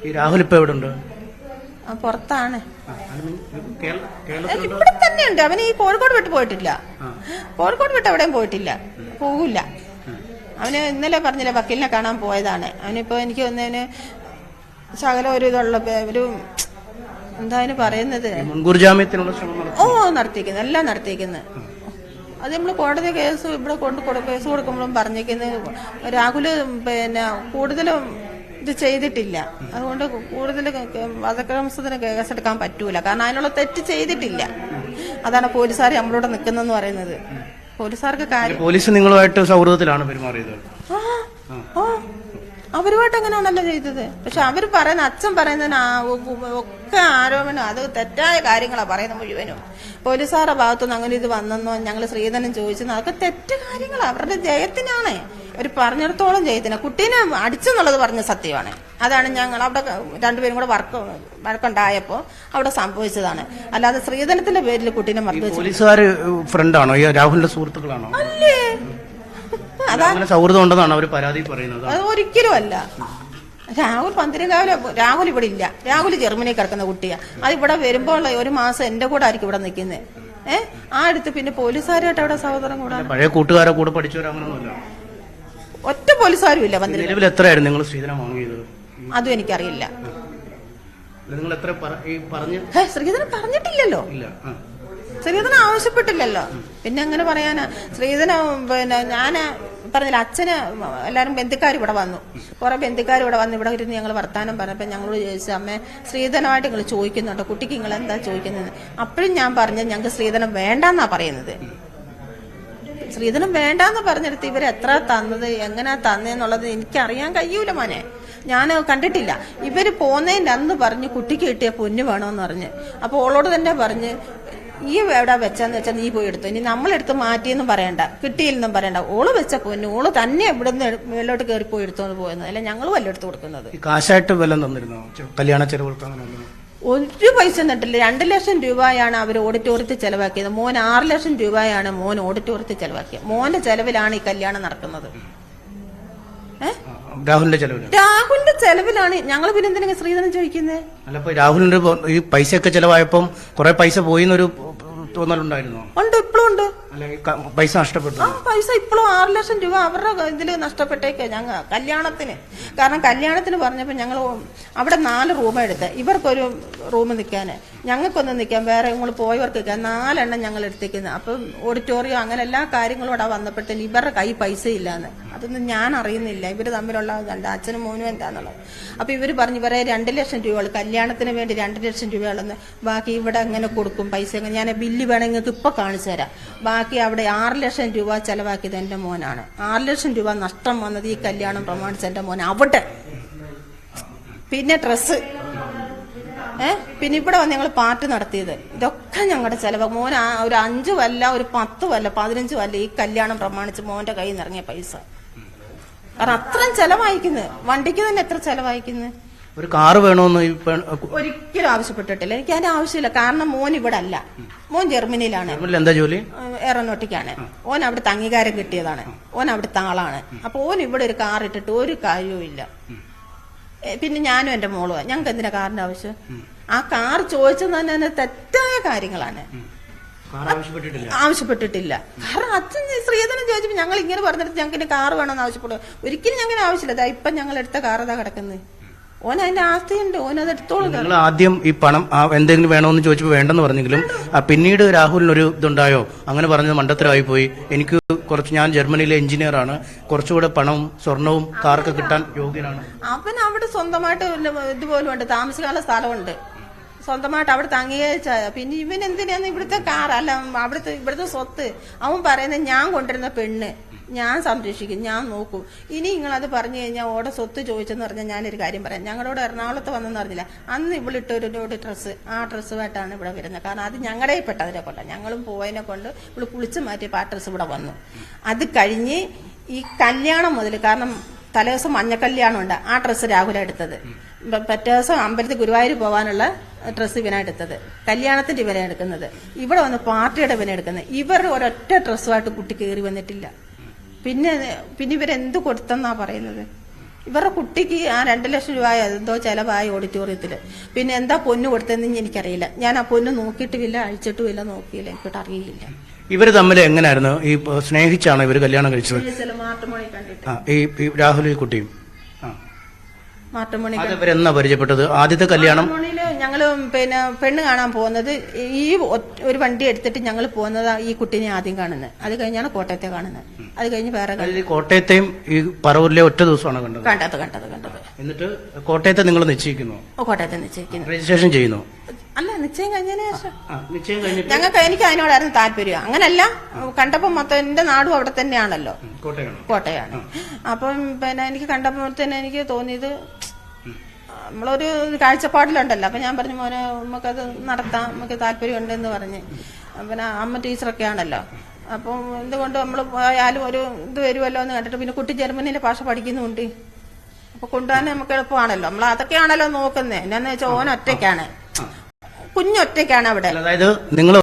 ഈ രാഹുൽ ഇപ്പൊ എവിടെ ഉണ്ട് ആ, പുറത്താണ് ഇവിടെ തന്നെയുണ്ട്. അവന് ഈ കോഴിക്കോട് വിട്ട് പോയിട്ടില്ല. കോഴിക്കോട് വിട്ട് എവിടെയും പോയിട്ടില്ല. പോകില്ല അവന് ഇന്നലെ പറഞ്ഞില്ല വക്കീലിനെ കാണാൻ പോയതാണ്. അവനിപ്പോ എനിക്ക് ഒന്നതിന് ശകലം ഒരു ഇതുള്ള പേ- ഒരു എന്താ പറയുന്നത്? ഈ മുൻകൂർ ജാമ്യത്തിനുള്ള ശ്രമം നടത്തി ഓ നടത്തിക്കുന്നു എല്ലാം നടത്തിക്കുന്നു അത് നമ്മൾ കോടതി കേസ് ഇവിടെ കൊണ്ട് കൊടു കേസ് കൊടുക്കുമ്പോഴും പറഞ്ഞിരിക്കുന്നത് രാഹുൽ പിന്നെ കൂടുതലും ഇത് ചെയ്തിട്ടില്ല. അതുകൊണ്ട് കൂടുതൽ വധക്രമസത്തിന് കേസെടുക്കാൻ പറ്റൂല. കാരണം അതിനുള്ള തെറ്റ് ചെയ്തിട്ടില്ല. അതാണ് പോലീസുകാർ നമ്മളോട് നിൽക്കുന്നെന്ന് പറയുന്നത്. പോലീസുകാർക്ക് കാര്യം പോലീസ് നിങ്ങളുമായിട്ട് സൗഹൃദത്തിലാണ് പെരുമാറിയത്. അവരുമായിട്ട് അങ്ങനെയാണല്ലോ ചെയ്തത്? പക്ഷെ അവർ പറയുന്ന അച്ഛൻ പറയുന്നതിന് ഒക്കെ ആരോപണം അത് തെറ്റായ കാര്യങ്ങളാണ് പറയുന്നത് മുഴുവനും. പോലീസുകാരുടെ ഭാഗത്തുനിന്ന് അങ്ങനെ ഇത് വന്നെന്നോ ഞങ്ങൾ ശ്രീധനം ചോദിച്ചെന്നോ അതൊക്കെ തെറ്റ് കാര്യങ്ങളാണ് അവരുടെ ജയത്തിനാണ്. അവർ പറഞ്ഞിടത്തോളം ജയത്തിന്. കുട്ടീനെ അടിച്ചെന്നുള്ളത് പറഞ്ഞ സത്യമാണ്. അതാണ് ഞങ്ങൾ അവിടെ രണ്ടുപേരും കൂടെ വർക്ക് വഴക്കുണ്ടായപ്പോ അവിടെ സംഭവിച്ചതാണ്. അല്ലാതെ സ്ത്രീധനത്തിന്റെ പേരിൽ കുട്ടീനെ മർദ്ദിച്ചു പോലീസുകാർ ഫ്രണ്ടാണോ? രാഹുലിന്റെ സുഹൃത്തുക്കളാണോ? അല്ലേ? അതാണ് സൗഹൃദം ഉണ്ടെന്നാണ് അവർ പരാതി പറയുന്നത്. അത് ഒരിക്കലും അല്ല. രാഹുൽ പന്തിരങ്കാവിലെ രാഹുൽ ഇവിടെ ഇല്ല. രാഹുൽ ജർമ്മനി കിടക്കുന്ന കുട്ടിയാ. അത് ഇവിടെ വരുമ്പോൾ ഒരു മാസം എന്റെ കൂടെ ആയിരിക്കും ഇവിടെ നിൽക്കുന്നത് ഏഹ് ആ അടുത്ത് പിന്നെ പോലീസുകാരായിട്ട് അവിടെ സഹോദരൻ കൂടാണ് പഴയ കൂട്ടുകാരെ കൂടെ പഠിച്ചവരങ്ങനൊന്നുമല്ല. ഒറ്റ പോലീസുകാരും ഇല്ല നിലവിൽ എത്രയായിരുന്നു നിങ്ങൾ വാങ്ങിയത് അതും എനിക്കറിയില്ല. നിങ്ങൾ എത്ര ശ്രീധരൻ പറഞ്ഞിട്ടില്ലല്ലോ. ശ്രീധരൻ ആവശ്യപ്പെട്ടില്ലല്ലോ. പിന്നെ അങ്ങനെ പറയാനാ ശ്രീധരൻ പിന്നെ ഞാൻ പറഞ്ഞില്ല അച്ഛന് എല്ലാരും ബന്ധുക്കാർ ഇവിടെ വന്നു. കുറെ ബന്ധുക്കാർ ഇവിടെ വന്ന് ഇവിടെ ഇരുന്ന് ഞങ്ങൾ വർത്താനം പറഞ്ഞപ്പോ ഞങ്ങളോട് ചോദിച്ചു അമ്മേ ശ്രീധനമായിട്ട് നിങ്ങൾ ചോദിക്കുന്നുണ്ടോ? കുട്ടിക്ക് നിങ്ങൾ എന്താ ചോദിക്കുന്നത്? അപ്പോഴും ഞാൻ പറഞ്ഞു ഞങ്ങൾക്ക് സ്ത്രീധനം വേണ്ടെന്നാ പറയുന്നത്. ശ്രീധരൻ വേണ്ടാന്ന് പറഞ്ഞെടുത്ത് ഇവർ എത്ര തന്നത് എങ്ങനെയാ തന്നെന്നുള്ളത് എനിക്കറിയാൻ കഴിയൂല മോനെ. ഞാൻ കണ്ടിട്ടില്ല. ഇവർ പോകുന്നതിന്റെ അന്ന് പറഞ്ഞ് കുട്ടിക്ക് കിട്ടിയ പൊന്നു വേണമെന്ന് പറഞ്ഞ്. അപ്പൊ ഓളോട് തന്നെ പറഞ്ഞ് ഈ എവിടെ വെച്ചാന്ന് വെച്ചാൽ നീ പോയി എടുത്തു. ഇനി നമ്മളെടുത്ത് മാറ്റിയെന്നും പറയണ്ട. കിട്ടിയില്ലെന്നും പറയണ്ട. ഓൾ വെച്ച പൊന്നു ഓൾ തന്നെ ഇവിടുന്ന് മേലോട്ട് കയറി പോയി എടുത്തോണ്ട് പോയെന്ന്. അല്ല ഞങ്ങൾ വല്ലെടുത്ത് കൊടുക്കുന്നത്. കാശായിട്ട് വല്ലതും തന്നിരുന്നോ? കല്യാണ ചെലവുകൾക്ക് അങ്ങനെ ഒരു പൈസ തന്നിട്ടില്ല. രണ്ട് ലക്ഷം രൂപയാണ് അവർ ഓഡിറ്റോറിയത്തിൽ ചെലവാക്കിയത്. മോൻ ആറ് ലക്ഷം രൂപയാണ് മോൻ ഓഡിറ്റോറിയത്തിൽ ചെലവാക്കിയത്. മോന്റെ ചെലവിലാണ് ഈ കല്യാണം നടക്കുന്നത്. രാഹുലിന്റെ ചെലവിൽ. രാഹുലിന്റെ ചെലവിലാണ്. ഞങ്ങൾ പിന്നെ എന്തിനാ ശ്രീധരൻ ചോദിക്കുന്നത് അല്ല ഇപ്പൊ രാഹുലിന്റെ ഈ ഈ ഒക്കെ ചെലവായപ്പം കുറെ പൈസ പോയിന്നൊരു തോന്നലുണ്ടായിരുന്നു? ഉണ്ട് ഇപ്പോഴും ഉണ്ട്. പൈസ നഷ്ടപ്പെട്ടു ആ പൈസ ഇപ്പോഴും ആറ് ലക്ഷം രൂപ അവരുടെ ഇതിൽ നഷ്ടപ്പെട്ടേക്ക ഞങ്ങൾ കല്യാണത്തിന്. കാരണം കല്യാണത്തിന് പറഞ്ഞപ്പോൾ ഞങ്ങൾ അവിടെ നാല് റൂം എടുത്ത്. ഇവർക്കൊരു റൂം നിൽക്കാൻ ഞങ്ങൾക്കൊന്ന് നിൽക്കാൻ വേറെ നിങ്ങൾ പോയവർക്ക് നിൽക്കാൻ നാലെണ്ണം ഞങ്ങൾ എടുത്തേക്കുന്നത് അപ്പം ഓഡിറ്റോറിയം അങ്ങനെ എല്ലാ കാര്യങ്ങളും അവിടെ വന്നപ്പോഴത്തേന് ഇവരുടെ കൈ പൈസ ഇല്ലാന്ന്. അതൊന്നും ഞാൻ അറിയുന്നില്ല. ഇവർ തമ്മിലുള്ള കണ്ട അച്ഛനും മോനും എന്താന്നുള്ളത്. അപ്പം ഇവർ പറഞ്ഞു ഇവരെ രണ്ട് ലക്ഷം രൂപകൾ കല്യാണത്തിന് വേണ്ടി രണ്ട് ലക്ഷം രൂപകളെന്ന് ബാക്കി ഇവിടെ എങ്ങനെ കൊടുക്കും പൈസ? ഞാൻ ബില്ല് വേണമെങ്കിൽ ഇപ്പൊ കാണിച്ചു തരാം. ബാക്കി അവിടെ ആറ് ലക്ഷം രൂപ ചെലവാക്കിയത് എന്റെ മോനാണ്. ആറ് ലക്ഷം രൂപ നഷ്ടം വന്നത് ഈ കല്യാണം പ്രമാണിച്ച എന്റെ മോൻ അവിടെ. പിന്നെ ഡ്രസ് ഏ? പിന്നെ ഇവിടെ വന്ന് ഞങ്ങൾ പാർട്ടി നടത്തിയത്. ഇതൊക്കെ ഞങ്ങളുടെ ചെലവ്. മോൻ ഒരു അഞ്ചു വല്ല ഒരു പത്ത് വല്ല പതിനഞ്ച് വല്ല ഈ കല്യാണം പ്രമാണിച്ച് മോന്റെ കയ്യിൽ നിന്ന് ഇറങ്ങിയ പൈസ. കാരണം അത്രയും ചെലവായിക്കുന്നത് വണ്ടിക്ക് തന്നെ എത്ര ചെലവായിക്കുന്നത് ഒരു കാറ് വേണമെന്ന് ഈ ഒരിക്കലും ആവശ്യപ്പെട്ടിട്ടില്ല. എനിക്ക് അതിന്റെ ആവശ്യമില്ല. കാരണം മോൻ ഇവിടെ അല്ല മോൻ ജർമ്മനിയിലാണ്. എന്താ ജോലി? എയറോനോട്ടിക്കാണ് ഓൻ അവിടുത്തെ അംഗീകാരം കിട്ടിയതാണ്. ഓൻ അവിടുത്തെ ആളാണ്. അപ്പൊ ഓൻ ഇവിടെ ഒരു കാർ ഇട്ടിട്ട് ഒരു കാര്യവും ഇല്ല. പിന്നെ ഞാനും എന്റെ മോൾ ഞങ്ങൾക്ക് എന്തിനാ കാറിന്റെ ആവശ്യം? ആ കാർ ചോദിച്ചത് തന്നെ തെറ്റായ കാര്യങ്ങളാണ്. ആവശ്യപ്പെട്ടിട്ടില്ല. കാരണം അച്ഛൻ ശ്രീധരൻ ചോദിച്ചപ്പോ ഞങ്ങൾ ഇങ്ങനെ പറഞ്ഞിട്ട് ഞങ്ങൾക്ക് കാർ വേണമെന്ന് ആവശ്യപ്പെടുക ഒരിക്കലും ഞങ്ങൾ ആവശ്യമില്ല. ഇപ്പൊ ഞങ്ങൾ എടുത്ത കാർ അതാ കിടക്കുന്നത്. ഓൻ അതിന്റെ ആസ്തിയുണ്ട് ഓൻ അത് നിങ്ങൾ ആദ്യം ഈ പണം ആ, എന്തെങ്കിലും വേണമെന്ന് ചോദിച്ചപ്പോൾ വേണ്ടെന്ന് പറഞ്ഞെങ്കിലും ആ, പിന്നീട് രാഹുലിനൊരു ഇതുണ്ടായോ? അങ്ങനെ പറഞ്ഞത് മണ്ടത്തരമായി പോയി. എനിക്ക് കുറച്ച് ഞാൻ ജർമ്മനിയിലെ എഞ്ചിനീയർ ആണ്. കുറച്ചുകൂടെ പണവും സ്വർണവും കാറൊക്കെ കിട്ടാൻ യോഗ്യനാണ്. അവൻ അവിടെ സ്വന്തമായിട്ട് ഇതുപോലും ഉണ്ട് താമസകാല സ്ഥലമുണ്ട്. സ്വന്തമായിട്ട് അവിടെ അംഗീകരിച്ച പിന്നെ ഇവൻ എന്തിനാന്ന് ഇവിടുത്തെ കാർ? അല്ല അവിടുത്തെ ഇവിടുത്തെ സ്വത്ത്? അവൻ പറയുന്നത് ഞാൻ കൊണ്ടിരുന്ന പെണ്ണ്. ഞാൻ സംരക്ഷിക്കും ഞാൻ നോക്കും. ഇനി നിങ്ങൾ അത് പറഞ്ഞു കഴിഞ്ഞാൽ ഓടെ സ്വത്ത് ചോദിച്ചെന്ന് പറഞ്ഞാൽ ഞാനൊരു കാര്യം പറയാം. ഞങ്ങളോട് എറണാകുളത്ത് വന്നെന്ന് അറിഞ്ഞില്ല അന്ന് ഇവളിട്ടൊരു ഡ്രസ്സ് ആ ഡ്രസ്സുമായിട്ടാണ് ഇവിടെ വരുന്നത്. കാരണം അത് ഞങ്ങളുടെ പെട്ടതിനെ കൊണ്ടാണ് ഞങ്ങളും പോയതിനെ കൊണ്ട് ഇവൾ കുളിച്ച് മാറ്റി ആ ഡ്രസ്സ് ഇവിടെ വന്നു. അത് കഴിഞ്ഞ് ഈ കല്യാണം മുതൽ കാരണം തലേദിവസം മഞ്ഞക്കല്യാണം ഉണ്ട് ആ ഡ്രസ്സ് രാഹുല എടുത്തത്. ദിവസം അമ്പലത്തിൽ ഗുരുവായൂർ പോകാനുള്ള ഡ്രസ്സ് എടുത്തത്. കല്യാണത്തിന്റെ ഇവനെ എടുക്കുന്നത്. ഇവിടെ വന്ന് പാർട്ടിയുടെ ഇവനെ എടുക്കുന്നത്. ഇവർ ഒരൊറ്റ ഡ്രസ്സുമായിട്ട് കുട്ടി കയറി വന്നിട്ടില്ല. പിന്നെ പിന്നെ ഇവരെന്ത് കൊടുത്തെന്നാ പറയുന്നത്? ഇവരുടെ കുട്ടിക്ക് ആ രണ്ട് ലക്ഷം രൂപ എന്തോ ചെലവായി ഓഡിറ്റോറിയത്തിൽ പിന്നെ എന്താ പൊന്ന് കൊടുത്തതെന്ന് എനിക്കറിയില്ല. ഞാൻ ആ പൊന്ന് നോക്കിയിട്ടുമില്ല അഴിച്ചിട്ടുമില്ല നോക്കിയില്ല. എനിക്കിട്ട് അറിയില്ല. ഇവർ തമ്മിൽ എങ്ങനെയായിരുന്നു ഈ സ്നേഹിച്ചാണ് ഇവർ കല്യാണം കഴിച്ചത്? ഈ രാഹുൽ കുട്ടിയും. മാട്ടുമണി ഇവരെന്നാ പരിചയപ്പെട്ടത്? ആദ്യത്തെ കല്യാണം? ഞങ്ങൾ പിന്നെ പെണ്ണ് കാണാൻ പോകുന്നത് ഈ ഒരു വണ്ടി എടുത്തിട്ട് ഞങ്ങൾ പോകുന്നത് ഈ കുട്ടീനെ ആദ്യം കാണുന്നത് അത് കഴിഞ്ഞാണ് കോട്ടയത്തെ കാണുന്നത് അത് കഴിഞ്ഞ് വേറെ കോട്ടയത്തെയും ഈ പറവൂരിലെ ഒറ്റ ദിവസമാണ് കണ്ടത്. കണ്ടത് കണ്ടത് കണ്ടത്. എന്നിട്ട് കോട്ടയത്തെ നിങ്ങൾ നിശ്ചയിക്കുന്നു. കോട്ടയത്തെ നിശ്ചയിക്കുന്നു. രജിസ്ട്രേഷൻ ചെയ്യുന്നു. അല്ല നിശ്ചയം കഴിഞ്ഞതിന് ശേഷം. ഞങ്ങൾക്ക് എനിക്ക് അതിനോടായിരുന്നു താല്പര്യം. അങ്ങനല്ല കണ്ടപ്പോൾ മൊത്തം എന്റെ നാടും അവിടെ തന്നെയാണല്ലോ. കോട്ടയാണ്. അപ്പം പിന്നെ എനിക്ക് കണ്ടപ്പോൾ തന്നെ എനിക്ക് തോന്നിയത് നമ്മളൊരു കാഴ്ചപ്പാടിലുണ്ടല്ലോ. അപ്പം ഞാൻ പറഞ്ഞു മോനെ നമുക്കത് നടത്താം നമുക്ക് താല്പര്യമുണ്ടെന്ന് പറഞ്ഞ്. പിന്നെ അമ്മ ടീച്ചറൊക്കെ ആണല്ലോ അപ്പം എന്തുകൊണ്ട് നമ്മൾ പോയാലും ഒരു ഇത് വരുമല്ലോ എന്ന് കണ്ടിട്ട് പിന്നെ കുട്ടി ജർമ്മനിയിലെ ഭാഷ പഠിക്കുന്നുണ്ട്. അപ്പൊ കൊണ്ടുപോകാൻ നമുക്ക് എളുപ്പമാണല്ലോ. നമ്മൾ അതൊക്കെയാണല്ലോ നോക്കുന്നത് എന്നാന്ന് വെച്ചാൽ ഓൻ ഒറ്റയ്ക്കാണ്. കുഞ്ഞൊറ്റയ്ക്കാണ് അവിടെ. അതായത് നിങ്ങൾ